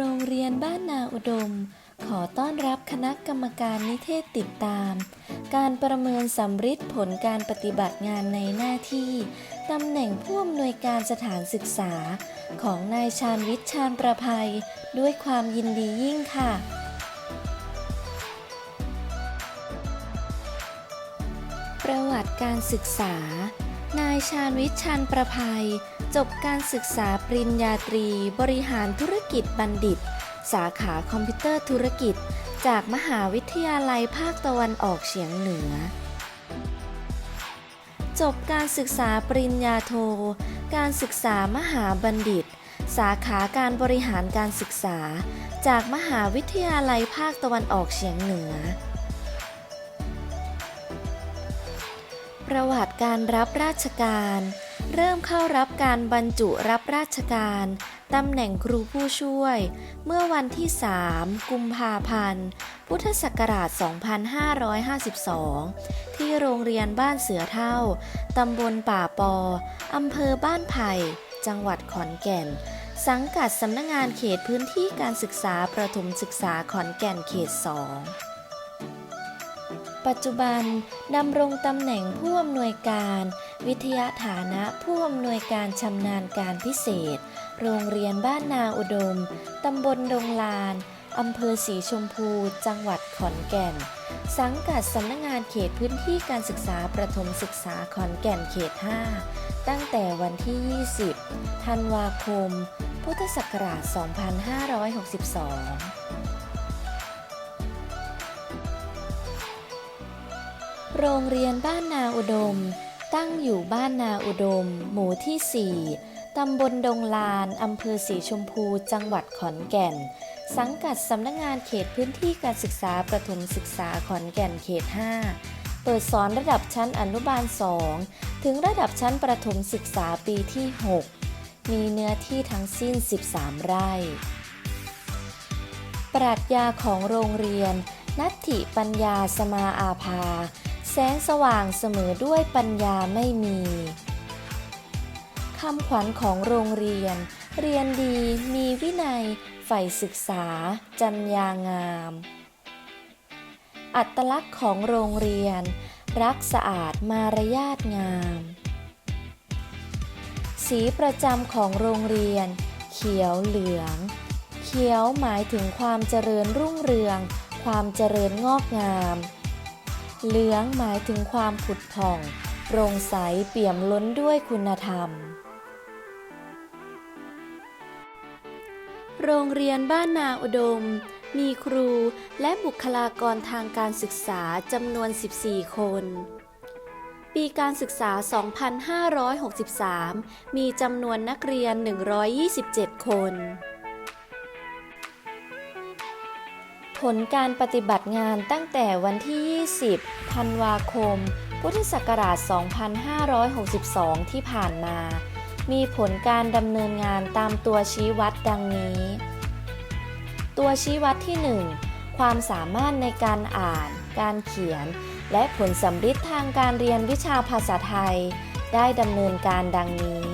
โรงเรียนบ้านนาอุดม ขอต้อนรับคณะกรรมการนิเทศติดตาม การประเมินสำริดผลการปฏิบัติงานในหน้าที่ตำแหน่งผู้อำนวยการสถานศึกษา ของนายชาญวิทย์ชาญประภัย ด้วยความยินดียิ่งค่ะประวัติการศึกษา นายชาญวิทย์ชันประภัย จบการศึกษาปริญญาตรี บริหารธุรกิจบัณฑิต สาขาคอมพิวเตอร์ธุรกิจ จากมหาวิทยาลัยภาคตะวันออกเฉียงเหนือ จบการศึกษาปริญญาโท การศึกษามหาบัณฑิต สาขาการบริหารการศึกษา จากมหาวิทยาลัยภาคตะวันออกเฉียงเหนือประวัติการรับราชการ เริ่มเข้ารับการบรรจุรับราชการตำแหน่งครูผู้ช่วย เมื่อวันที่ 3 กุมภาพันธ์ พุทธศักราช 2552 ที่โรงเรียนบ้านเสือเท่า ตำบลป่าปอ อำเภอบ้านไผ่ จังหวัดขอนแก่น สังกัดสำนักงงานเขตพื้นที่การศึกษาประถมศึกษาขอนแก่นเขต 2ปัจจุบันดำรงตำแหน่งผู้อำนวยการ วิทยาฐานะผู้อำนวยการชำนาญการพิเศษ โรงเรียนบ้านนาอุดม ตำบลดงลาน อำเภอสีชมพู จังหวัดขอนแก่น สังกัดสำนักงงานเขตพื้นที่การศึกษาประถมศึกษาขอนแก่นเขต 5 ตั้งแต่วันที่ 20 ธันวาคม พุทธศักราช 2562โรงเรียนบ้านนาอุดม ตั้งอยู่บ้านนาอุดม หมู่ที่ 4 ตำบลดงลาน อำเภอสีชมพู จังหวัดขอนแก่น สังกัดสำนักงงานเขตพื้นที่การศึกษาประถมศึกษาขอนแก่นเขต 5 เปิดสอนระดับชั้นอนุบาล 2 ถึงระดับชั้นประถมศึกษาปีที่ 6 มีเนื้อที่ทั้งสิ้น 13 ไร่ ปรัชญาของโรงเรียน นัตถิปัญญาสมาอาภา แสงสว่างเสมอด้วยปัญญาไม่มีคำขวัญของโรงเรียน เรียนดีมีวินัยใฝ่ศึกษา จัญญางาม อัตลักษณ์ของโรงเรียน รักสะอาดมารยาทงาม สีประจำของโรงเรียน เขียวเหลือง เขียวหมายถึงความเจริญรุ่งเรือง ความเจริญงอกงาม เหลืองหมายถึงความผุดผ่อง โปร่งใสเปี่ยมล้นด้วยคุณธรรม โรงเรียนบ้านนาอุดม มีครูและบุคลากรทางการศึกษาจำนวน 14 คน ปีการศึกษา 2563 มีจำนวนนักเรียน 127 คน ผลการปฏิบัติงานตั้งแต่วันที่ 20 ธันวาคม พุทธศักราช 2562 ที่ผ่านมา มีผลการดำเนินงานตามตัวชี้วัดดังนี้ ตัวชี้วัดที่ 1 ความสามารถในการอ่าน การเขียน และผลสำฤทธิ์ทางการเรียนวิชาภาษาไทย ได้ดำเนินการดังนี้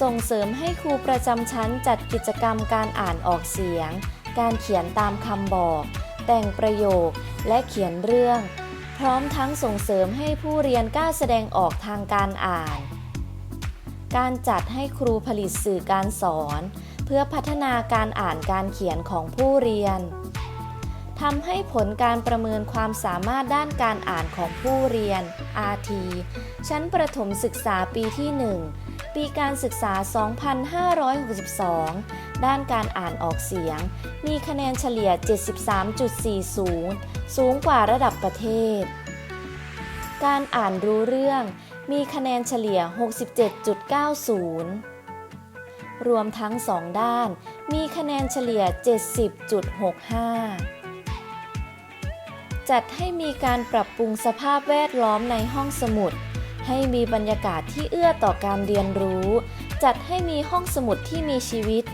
ส่งเสริมให้ครูประจำชั้นจัดกิจกรรมการอ่านออกเสียง การเขียนตามคำบอก แต่งประโยคและเขียนเรื่อง พร้อมทั้งส่งเสริมให้ผู้เรียนกล้าแสดงออกทางการอ่าน การจัดให้ครูผลิตสื่อการสอน เพื่อพัฒนาการอ่านการเขียนของผู้เรียนทำให้ผลการประเมินความสามารถด้านการอ่านของผู้เรียน RT ชั้นประถมศึกษาปีที่ 1 ปีการศึกษา 2562 ด้านการอ่านออกเสียง มีคะแนนเฉลี่ย 73.40 สูงกว่าระดับประเทศ การอ่านรู้เรื่อง มีคะแนนเฉลี่ย 67.90 รวมทั้งสองด้าน มีคะแนนเฉลี่ย 70.65จัดให้มีการปรับปรุงสภาพแวดล้อมในห้องสมุด ให้มีบรรยากาศที่เอื้อต่อการเรียนรู้ จัดให้มีห้องสมุดที่มีชีวิต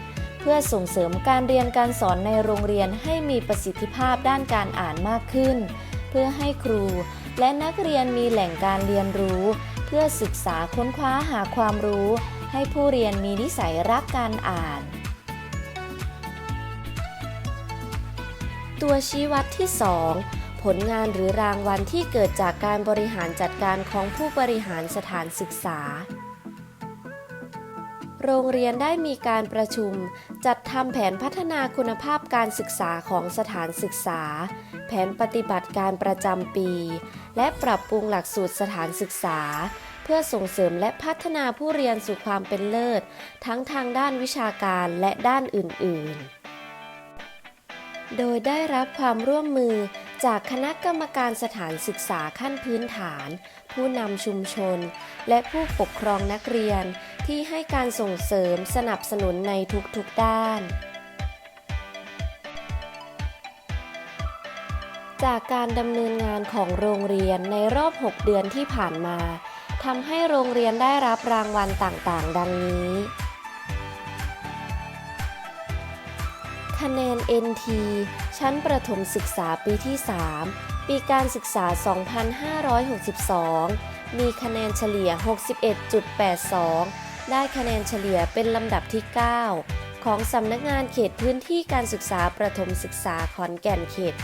เพื่อส่งเสริมการเรียนการสอนในโรงเรียนให้มีประสิทธิภาพด้านการอ่านมากขึ้น เพื่อให้ครูและนักเรียนมีแหล่งการเรียนรู้ เพื่อศึกษาค้นคว้าหาความรู้ ให้ผู้เรียนมีนิสัยรักการอ่าน ตัวชี้วัดที่ 2 ผลงานหรือรางวัลที่เกิดจากการบริหารจัดการของผู้บริหารสถานศึกษา โรงเรียนได้มีการประชุม จัดทำแผนพัฒนาคุณภาพการศึกษาของสถานศึกษา แผนปฏิบัติการประจำปี และปรับปรุงหลักสูตรสถานศึกษา เพื่อส่งเสริมและพัฒนาผู้เรียนสู่ความเป็นเลิศ ทั้งทางด้านวิชาการและด้านอื่น ๆโดยได้รับความร่วมมือจากคณะกรรมการสถานศึกษาขั้นพื้นฐาน ผู้นำชุมชน และผู้ปกครองนักเรียน ที่ให้การส่งเสริมสนับสนุนในทุกๆด้าน จากการดำเนินงานของโรงเรียนในรอบ 6 เดือนที่ผ่านมาทำให้โรงเรียนได้รับรางวัลต่างๆ ดังนี้ คะแนน NT ชั้นประถมศึกษาปีที่ 3 ปีการศึกษา 2562 มีคะแนนเฉลี่ย 61.82 ได้คะแนนเฉลี่ยเป็นลำดับที่ 9 ของสำนักงานเขตพื้นที่การศึกษาประถมศึกษาขอนแก่นเขต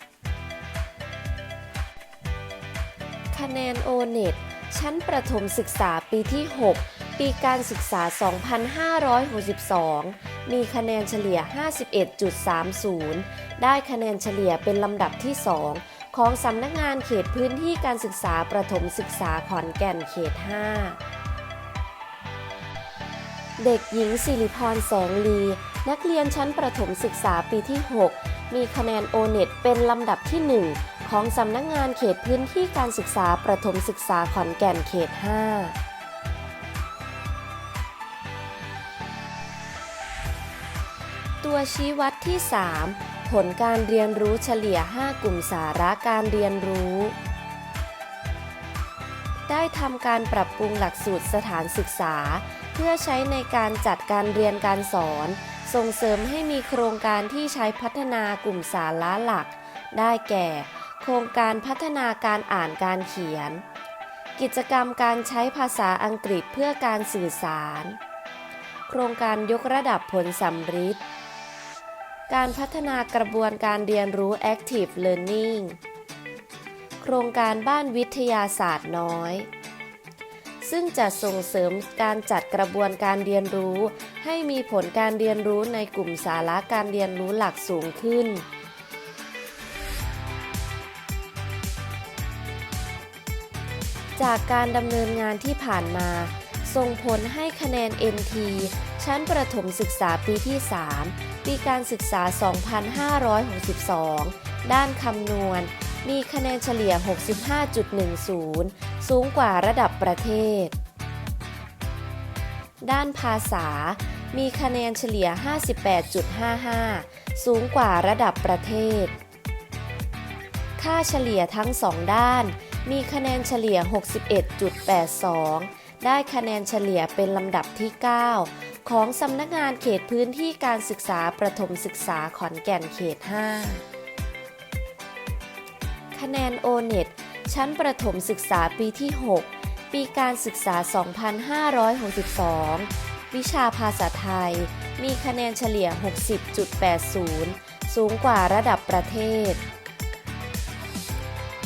5 คะแนน O-NET ชั้นประถมศึกษาปีที่ 6 ปีการศึกษา 2562 มีคะแนนเฉลี่ย 51.30 ได้คะแนนเฉลี่ยเป็นลำดับที่ 2 ของสำนักงานเขตพื้นที่การศึกษาประถมศึกษาขอนแก่นเขต 5 เด็กหญิงสิริพรแสงลี นักเรียนชั้นประถมศึกษาปีที่ 6 มีคะแนน O-NET เป็นลำดับที่ 1 ของสำนักงานเขตพื้นที่การศึกษาประถมศึกษาขอนแก่นเขต5ตัวชี้วัดที่ 3 ผลการเรียนรู้เฉลี่ย 5 กลุ่มสาระการเรียนรู้ ได้ทำการปรับปรุงหลักสูตรสถานศึกษา พื่อใช้ในการจัดการเรียนการสอน ส่งเสริมให้มีโครงการที่ใช้พัฒนากลุ่มสาระหลัก ได้แก่ โครงการพัฒนาการอ่านการเขียน กิจกรรมการใช้ภาษาอังกฤษเพื่อการสื่อสาร โครงการยกระดับผลสัมฤทธิ์การพัฒนากระบวนการเรียนรู้ Active Learning โครงการบ้านวิทยาศาสตร์น้อย ซึ่งจะส่งเสริมการจัดกระบวนการเรียนรู้ ให้มีผลการเรียนรู้ในกลุ่มสาระการเรียนรู้หลักสูงขึ้นจากการดำเนินงานที่ผ่านมา ส่งผลให้คะแนน NT ชั้นประถมศึกษาปีที่ 3 ปีการศึกษา 2562 ด้านคำนวณ มีคะแนนเฉลี่ย 65.10 สูงกว่าระดับประเทศ ด้านภาษา มีคะแนนเฉลี่ย 58.55 สูงกว่าระดับประเทศ ค่าเฉลี่ยทั้งสองด้าน มีคะแนนเฉลี่ย 61.82 ได้คะแนนเฉลี่ยเป็นลำดับที่ 9 ของสำนักงานเขตพื้นที่การศึกษาประถมศึกษาขอนแก่นเขต 5 คะแนน O-NET ชั้นประถมศึกษาปีที่ 6 ปีการศึกษา 2562 วิชาภาษาไทย มีคะแนนเฉลี่ย 60.80 สูงกว่าระดับประเทศ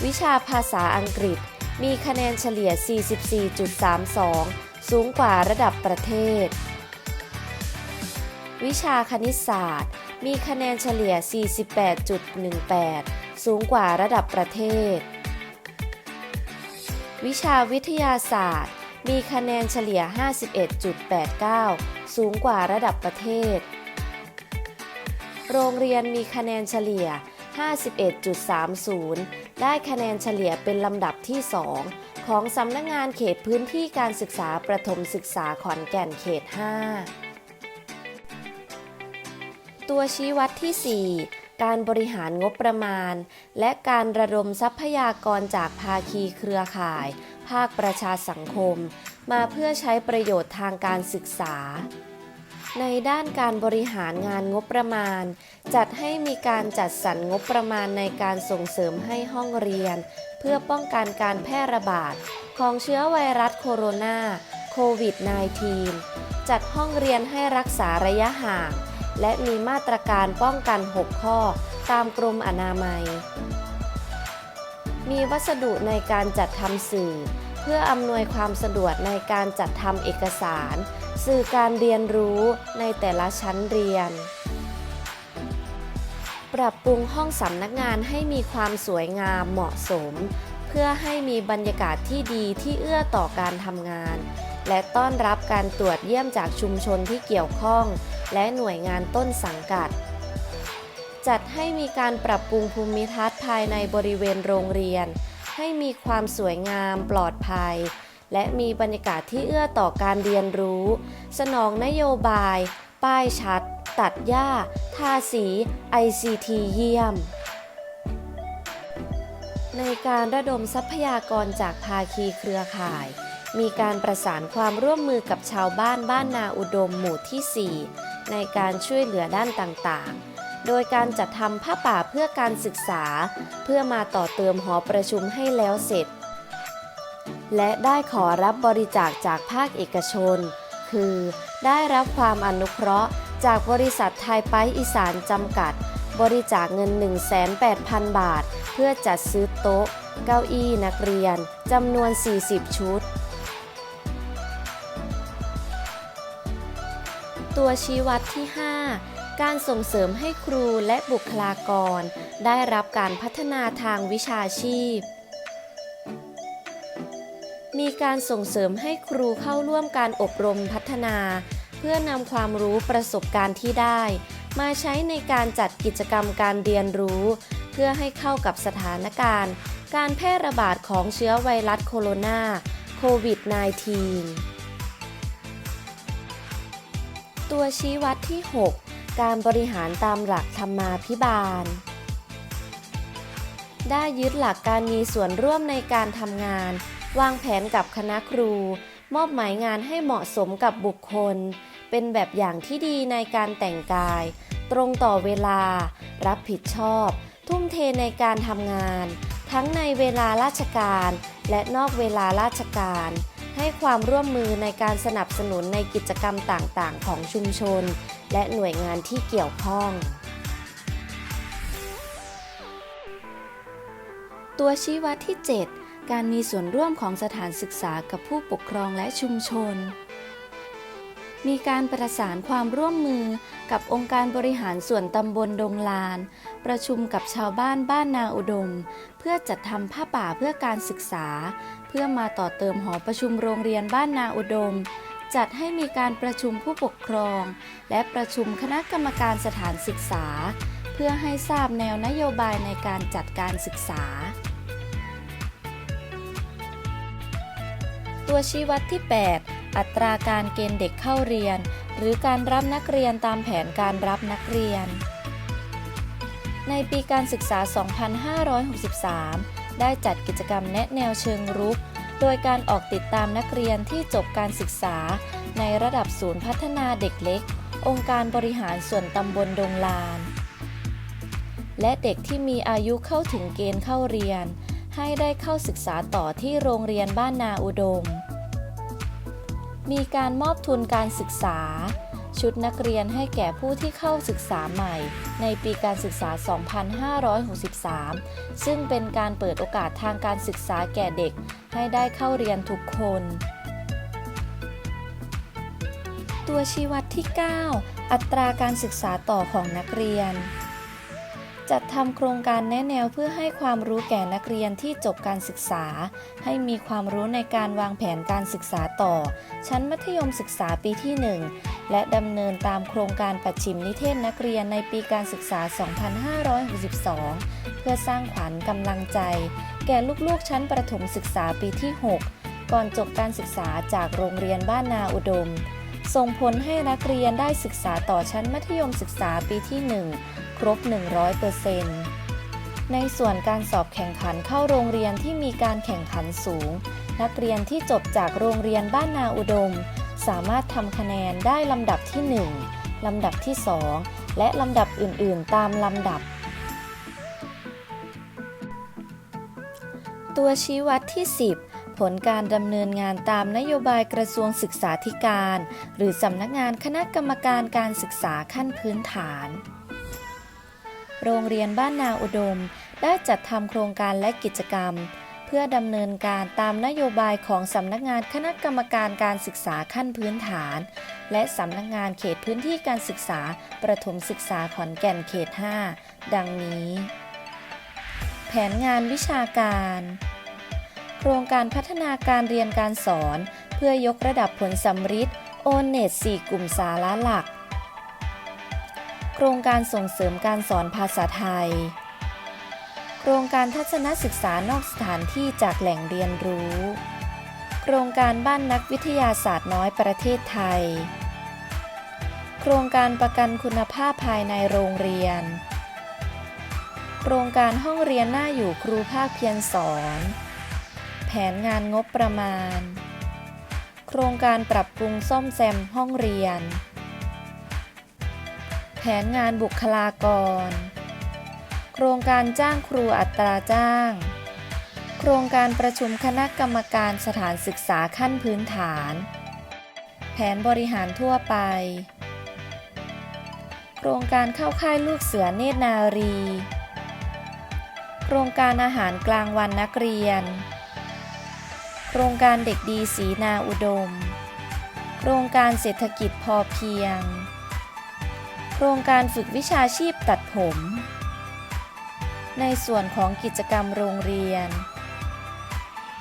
วิชาภาษาอังกฤษ มีคะแนนเฉลี่ย 44.32 สูงกว่าระดับประเทศ วิชาคณิตศาสตร์ มีคะแนนเฉลี่ย 48.18 สูงกว่าระดับประเทศ วิชาวิทยาศาสตร์ มีคะแนนเฉลี่ย 51.89 สูงกว่าระดับประเทศ โรงเรียนมีคะแนนเฉลี่ย 51.30 ได้คะแนนเฉลี่ยเป็นลำดับที่ 2 ของสำนักงงานเขตพื้นที่การศึกษาประถมศึกษาขอนแก่นเขต 5 ตัวชี้วัดที่ 4 การบริหารงบประมาณ และการระดมทรัพยากรจากภาคีเครือข่าย ภาคประชาสังคม มาเพื่อใช้ประโยชน์ทางการศึกษา ในด้านการบริหารงานงบประมาณ จัดให้มีการจัดสรรงบประมาณในการส่งเสริมให้ห้องเรียน เพื่อป้องกันการแพร่ระบาดของเชื้อไวรัสโคโรนาโควิด -19 จัดห้องเรียนให้รักษาระยะห่าง และมีมาตรการป้องกัน 6 ข้อ ตามกรมอนามัย มีวัสดุในการจัดทำสื่อ เพื่ออำนวยความสะดวกในการจัดทำเอกสาร สื่อการเรียนรู้ในแต่ละชั้นเรียน ปรับปรุงห้องสำนักงานให้มีความสวยงามเหมาะสม เพื่อให้มีบรรยากาศที่ดีที่เอื้อต่อการทำงาน และต้อนรับการตรวจเยี่ยมจากชุมชนที่เกี่ยวข้อง และหน่วยงานต้นสังกัด จัดให้มีการปรับปรุงภูมิทัศน์ภายในบริเวณโรงเรียน ให้มีความสวยงามปลอดภัย และมีบรรยากาศที่เอื้อต่อการเรียนรู้ สนองนโยบาย ป้ายชัด ตัดหญ้า ทาสี ICT เยี่ยมในการระดมทรัพยากรจากภาคีเครือข่าย มีการประสานความร่วมมือกับชาวบ้านบ้านนาอุดมหมู่ที่ 4 ในการช่วยเหลือด้านต่างๆ โดยการจัดทำผ้าป่าเพื่อการศึกษา เพื่อมาต่อเติมหอประชุมให้แล้วเสร็จ และได้ขอรับบริจาคจากภาคเอกชน คือได้รับความอนุเคราะห์ จากบริษัทไทยไปอีสานจำกัด บริจาคเงิน 1,800,000 บาท เพื่อจัดซื้อโต๊ะ เก้าอี้นักเรียนจำนวน 40 ชุด ตัวชี้วัดที่ 5 การส่งเสริมให้ครูและบุคลากร ได้รับการพัฒนาทางวิชาชีพ มีการส่งเสริมให้ครูเข้าร่วมการอบรมพัฒนา เพื่อนำความรู้ประสบการณ์ที่ได้ มาใช้ในการจัดกิจกรรมการเรียนรู้ เพื่อให้เข้ากับสถานการณ์ การแพร่ระบาดของเชื้อไวรัสโคโรนาโควิด -19 ตัวชี้วัดที่ 6 การบริหารตามหลักธรรมาภิบาล ได้ยึดหลักการมีส่วนร่วมในการทำงาน วางแผนกับคณะครู มอบหมายงานให้เหมาะสมกับบุคคล เป็นแบบอย่างที่ดีในการแต่งกาย ตรงต่อเวลา รับผิดชอบ ทุ่มเทในการทำงาน ทั้งในเวลาราชการ และนอกเวลาราชการ ให้ความร่วมมือในการสนับสนุนในกิจกรรมต่างๆ ของชุมชน และหน่วยงานที่เกี่ยวข้อง ตัวชี้วัดที่ 7 การมีส่วนร่วมของสถานศึกษากับผู้ปกครองและชุมชน มีการประสานความร่วมมือกับองค์การบริหารส่วนตำบลดงลาน ประชุมกับชาวบ้านบ้านนาอุดม เพื่อจัดทำผ้าป่าเพื่อการศึกษา เพื่อมาต่อเติมหอประชุมโรงเรียนบ้านนาอุดม จัดให้มีการประชุมผู้ปกครอง และประชุมคณะกรรมการสถานศึกษา เพื่อให้ทราบแนวนโยบายในการจัดการศึกษา ตัวชี้วัดที่ 8 อัตราการเกณฑ์เด็กเข้าเรียน หรือการรับนักเรียนตามแผนการรับนักเรียน ในปีการศึกษา 2563 ได้จัดกิจกรรมแนะแนวเชิงรุก โดยการออกติดตามนักเรียนที่จบการศึกษา ในระดับศูนย์พัฒนาเด็กเล็ก องค์การบริหารส่วนตำบลดงลาน และเด็กที่มีอายุเข้าถึงเกณฑ์เข้าเรียน ให้ได้เข้าศึกษาต่อที่โรงเรียนบ้านนาอุดม มีการมอบทุนการศึกษา ชุดนักเรียนให้แก่ผู้ที่เข้าศึกษาใหม่ ในปีการศึกษา 2563 ซึ่งเป็นการเปิดโอกาสทางการศึกษาแก่เด็ก ให้ได้เข้าเรียนทุกคน ตัวชี้วัดที่ 9 อัตราการศึกษาต่อของนักเรียน จัดทำโครงการแนะแนวเพื่อให้ความรู้แก่นักเรียนที่จบการศึกษา ให้มีความรู้ในการวางแผนการศึกษาต่อ ชั้นมัธยมศึกษาปีที่ 1 และดำเนินตามโครงการปัจฉิมนิเทศนักเรียนในปีการศึกษา 2562 เพื่อสร้างขวัญกำลังใจ แก่ลูกๆชั้นประถมศึกษาปีที่ 6 ก่อนจบการศึกษาจากโรงเรียนบ้านนาอุดมส่งผลให้นักเรียนได้ศึกษาต่อชั้นมัธยมศึกษาปีที่ 1 ครบ 100%ในส่วนการสอบแข่งขันเข้าโรงเรียนที่มีการแข่งขันสูง นักเรียนที่จบจากโรงเรียนบ้านนาอุดม สามารถทำคะแนนได้ลำดับที่ 1 ลำดับที่ 2 และลำดับอื่นๆ ตามลำดับ ตัวชี้วัดที่ 10ผผลการดำเนินงานตามนโยบายกระทรวงศึกษาธิการ หรือสำนักงานคณะกรรมการการศึกษาขั้นพื้นฐาน โรงเรียนบ้านนาอุดม ได้จัดทำโครงการและกิจกรรม เพื่อดำเนินการตามนโยบายของสำนักงานคณะกรรมการการศึกษาขั้นพื้นฐาน และสำนักงานเขตพื้นที่การศึกษา ประถมศึกษาขอนแก่นเขต 5 ดังนี้ แผนงานวิชาการ โครงการพัฒนาการเรียนการสอน เพื่อยกระดับผลสำริดโอเน็ต4กลุ่มสาระหลัก ครงการส่งเสริมการสอนภาษาไทย โครงการทัศนศึกษานอกสถานที่จากแหล่งเรียนรู้ โครงการบ้านนักวิทยาศาสตร์น้อยประเทศไทย โครงการประกันคุณภาพภายในโรงเรียน โครงการห้องเรียนหน่าอยู่ครูภาคเพียรสอน แผนงานงบประมาณ โครงการปรับปรุงซ่อมแซมห้องเรียน แผนงานบุคลากร โครงการจ้างครูอัตราจ้าง โครงการประชุมคณะกรรมการสถานศึกษาขั้นพื้นฐาน แผนบริหารทั่วไป โครงการเข้าค่ายลูกเสือเนตรนารี โครงการอาหารกลางวันนักเรียน โครงการเด็กดีสีนาอุดม โครงการเศรษฐกิจพอเพียง ครงการฝึกวิชาชีพตัดผม ในส่วนของกิจกรรมโรงเรียน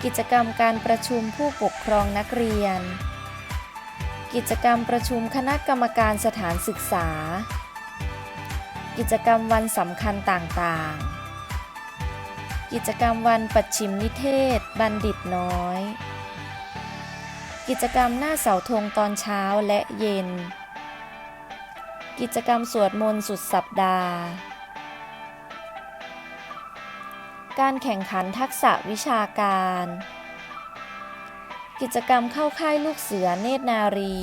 กิจกรรมการประชุมผู้ปกครองนักเรียน กิจกรรมประชุมคณะกรรมการสถานศึกษา กิจกรรมวันสำคัญต่างๆ กิจกรรมวันปัจฉิมนิเทศ บัณฑิตน้อย กิจกรรมหน้าเสาธงตอนเช้าและเย็น กิจกรรมสวดมนต์สุดสัปดาห์ การแข่งขันทักษะวิชาการ กิจกรรมเข้าค่ายลูกเสือเนตรนารี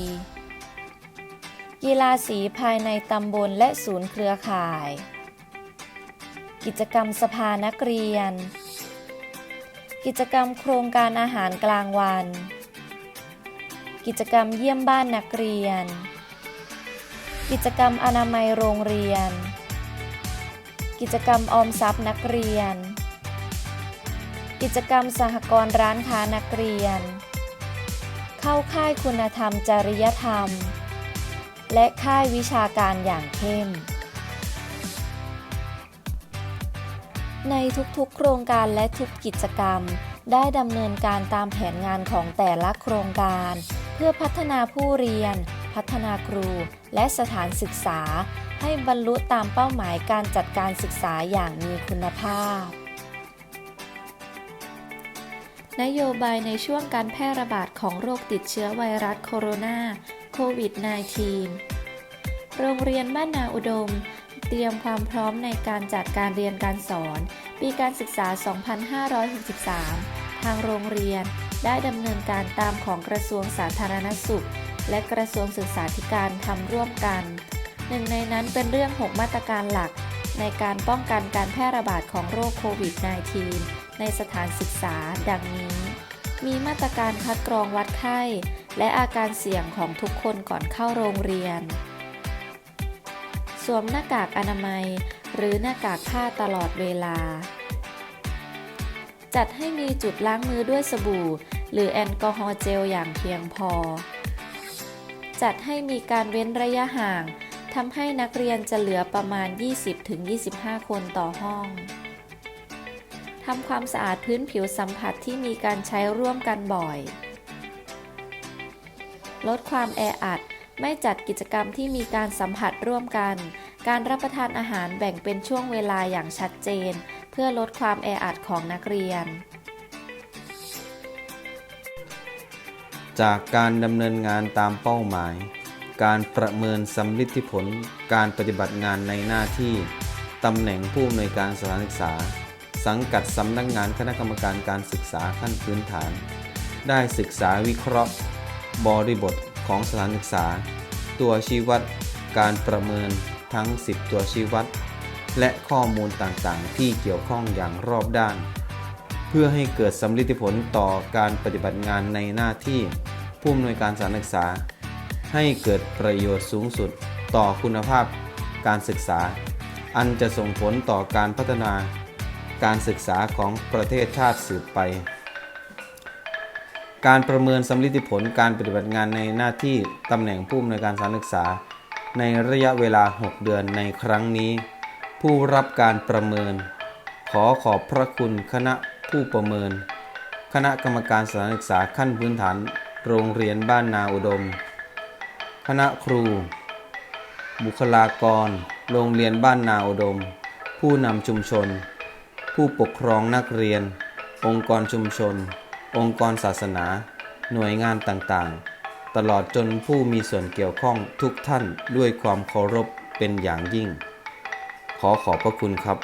กีฬาสีภายในตำบลและศูนย์เครือข่าย กิจกรรมสภานักเรียน กิจกรรมโครงการอาหารกลางวัน กิจกรรมเยี่ยมบ้านนักเรียน กิจกรรมอนามัยโรงเรียน กิจกรรมออมทรัพย์นักเรียน กิจกรรมสหกรณ์ร้านค้านักเรียน เข้าค่ายคุณธรรมจริยธรรม และค่ายวิชาการอย่างเข้ม ในทุกๆ โครงการและทุกกิจกรรม ได้ดำเนินการตามแผนงานของแต่ละโครงการ เพื่อพัฒนาผู้เรียน พัฒนาครู และสถานศึกษา ให้บรรลุตามเป้าหมายการจัดการศึกษาอย่างมีคุณภาพ นโยบายในช่วงการแพร่ระบาดของโรคติดเชื้อไวรัสโคโรนาโควิด -19 โรงเรียนบ้านนาอุดม เตรียมความพร้อมในการจัดการเรียนการสอน ปีการศึกษา 2563 ทางโรงเรียนได้ดำเนินการตามของกระทรวงสาธารณสุข และกระทรวงศึกษาธิการทำร่วมกัน หนึ่งในนั้นเป็นเรื่อง 6 มาตรการหลัก ในการป้องกันการแพร่ระบาดของโรคโควิด -19 ในสถานศึกษาดังนี้ มีมาตรการคัดกรองวัดไข้ และอาการเสี่ยงของทุกคนก่อนเข้าโรงเรียน สวมหน้ากากอนามัย หรือหน้ากากผ้าตลอดเวลา จัดให้มีจุดล้างมือด้วยสบู่ หรือแอลกอฮอล์เจลอย่างเพียงพอ จัดให้มีการเว้นระยะห่างทำให้นักเรียนจะเหลือประมาณ 20-25 คนต่อห้องทำความสะอาดพื้นผิวสัมผัสที่มีการใช้ร่วมกันบ่อย ลดความแออัด ไม่จัดกิจกรรมที่มีการสัมผัสร่วมกัน การรับประทานอาหารแบ่งเป็นช่วงเวลาอย่างชัดเจน เพื่อลดความแออัดของนักเรียน จากการดำเนินงานตามเป้าหมาย การประเมินสำลิดผล การปฏิบัติงานในหน้าที่ ตำแหน่งผู้อำนวยการสถานศึกษา สังกัดสำนักงงานคณะกรรมการการศึกษาขั้นพื้นฐาน ได้ศึกษาวิเคราะห์ บริบทของสถานศึกษา ตัวชี้วัด การประเมินทั้ง 10 ตัวชี้วัด และข้อมูลต่างๆ ที่เกี่ยวข้องอย่างรอบด้าน เพื่อให้เกิดสำลิดผลต่อการปฏิบัติงานในหน้าที่ผู้อำนวยการสถานศึกษา ให้เกิดประโยชน์สูงสุดต่อคุณภาพการศึกษา อันจะส่งผลต่อการพัฒนาการศึกษาของประเทศชาติสืบไป การประเมินสำลิดผลการปฏิบัติงานในหน้าที่ตำแหน่งผู้อำนวยการสถานศึกษา ในระยะเวลา 6 เดือนในครั้งนี้ ผู้รับการประเมิน ขอขอบพระคุณคณะ ผู้ประเมิน คณะกรรมการสถานศึกษาขั้นพื้นฐาน โรงเรียนบ้านนาอุดม คณะครู บุคลากร โรงเรียนบ้านนาอุดม ผู้นำชุมชน ผู้ปกครองนักเรียน องค์กรชุมชน องค์กรศาสนา หน่วยงานต่างๆ ตลอดจนผู้มีส่วนเกี่ยวข้องทุกท่านด้วยความเคารพเป็นอย่างยิ่ง ขอขอบพระคุณครับ